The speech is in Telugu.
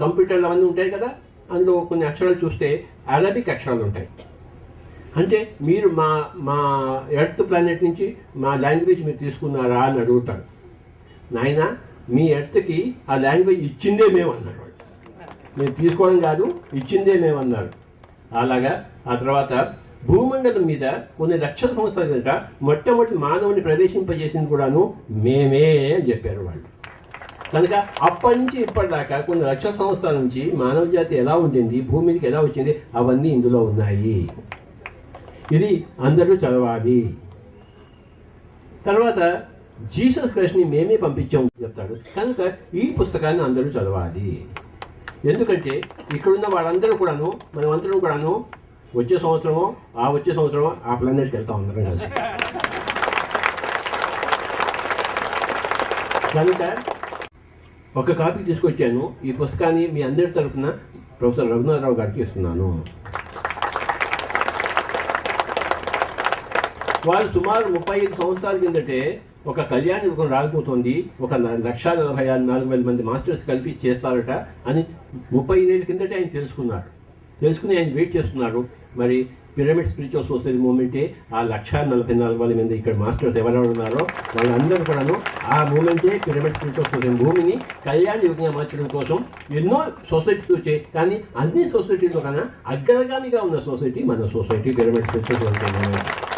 కంప్యూటర్లు అవన్నీ ఉంటాయి కదా అందులో కొన్ని అక్షరాలు చూస్తే అరబిక్ అక్షరాలు ఉంటాయి. అంటే మీరు మా మా ఎర్త్ ప్లానెట్ నుంచి మా లాంగ్వేజ్ మీరు తీసుకున్నారా అని అడుగుతాడు నాయన మీ ఎర్త్కి ఆ లాంగ్వేజ్ ఇచ్చిందే మేము అన్నారు వాళ్ళు. మేము తీసుకోవడం కాదు ఇచ్చిందే మేము అన్నారు. అలాగా ఆ తర్వాత భూమండలం మీద కొన్ని లక్షల సంవత్సరాల కిందట మొట్టమొదటి మానవుని ప్రవేశింపజేసింది కూడాను మేమే అని చెప్పారు వాళ్ళు. కనుక అప్పటి నుంచి ఇప్పటిదాకా కొన్ని లక్షల సంవత్సరాల నుంచి మానవ జాతి ఎలా ఉండింది భూమి మీదకి ఎలా వచ్చింది అవన్నీ ఇందులో ఉన్నాయి. ఇది అందరూ చదవాలి. తర్వాత జీసస్ క్రైస్ట్ని మేమే పంపించాము చెప్తాడు. కనుక ఈ పుస్తకాన్ని అందరూ చదవాలి. ఎందుకంటే ఇక్కడున్న వాళ్ళందరూ కూడాను మనమందరం కూడాను వచ్చే సంవత్సరమో ఆ వచ్చే సంవత్సరమో ఆ ప్లానెట్కి వెళ్తాం అందరం కలిసి. కనుక ఒక కాపీ తీసుకొచ్చాను. ఈ పుస్తకాన్ని మీ అందరి తరఫున ప్రొఫెసర్ రఘునాథరావు గారికి ఇస్తున్నాను. వాళ్ళు సుమారు ముప్పై ఐదు సంవత్సరాల కిందటే ఒక కళ్యాణ యుగం రాకపోతుంది. ఒక లక్ష నలభై ఆరు నాలుగు వేల మంది మాస్టర్స్ కలిపి చేస్తారట అని ముప్పై ఐదేళ్ళ కిందటే ఆయన తెలుసుకున్నారు. తెలుసుకుని ఆయన వెయిట్ చేస్తున్నారు. మరి పిరమిడ్ స్పిరిచువల్ సొసైటీ మూమెంటే ఆ లక్ష నలభై నాలుగు వేల మంది ఇక్కడ మాస్టర్స్ ఎవరెవరు ఉన్నారో వాళ్ళందరూ కూడాను ఆ మూమెంటే పిరమిడ్ స్పిరిచువల్ సొసైటీ భూమిని కళ్యాణ యుగంగా మార్చడం కోసం ఎన్నో సొసైటీస్ వచ్చాయి. కానీ అన్ని సొసైటీలో కన్నా అగ్రగామిగా ఉన్న సొసైటీ మన సొసైటీ పిరమిడ్ స్పిరిచువల్ సొసైటీ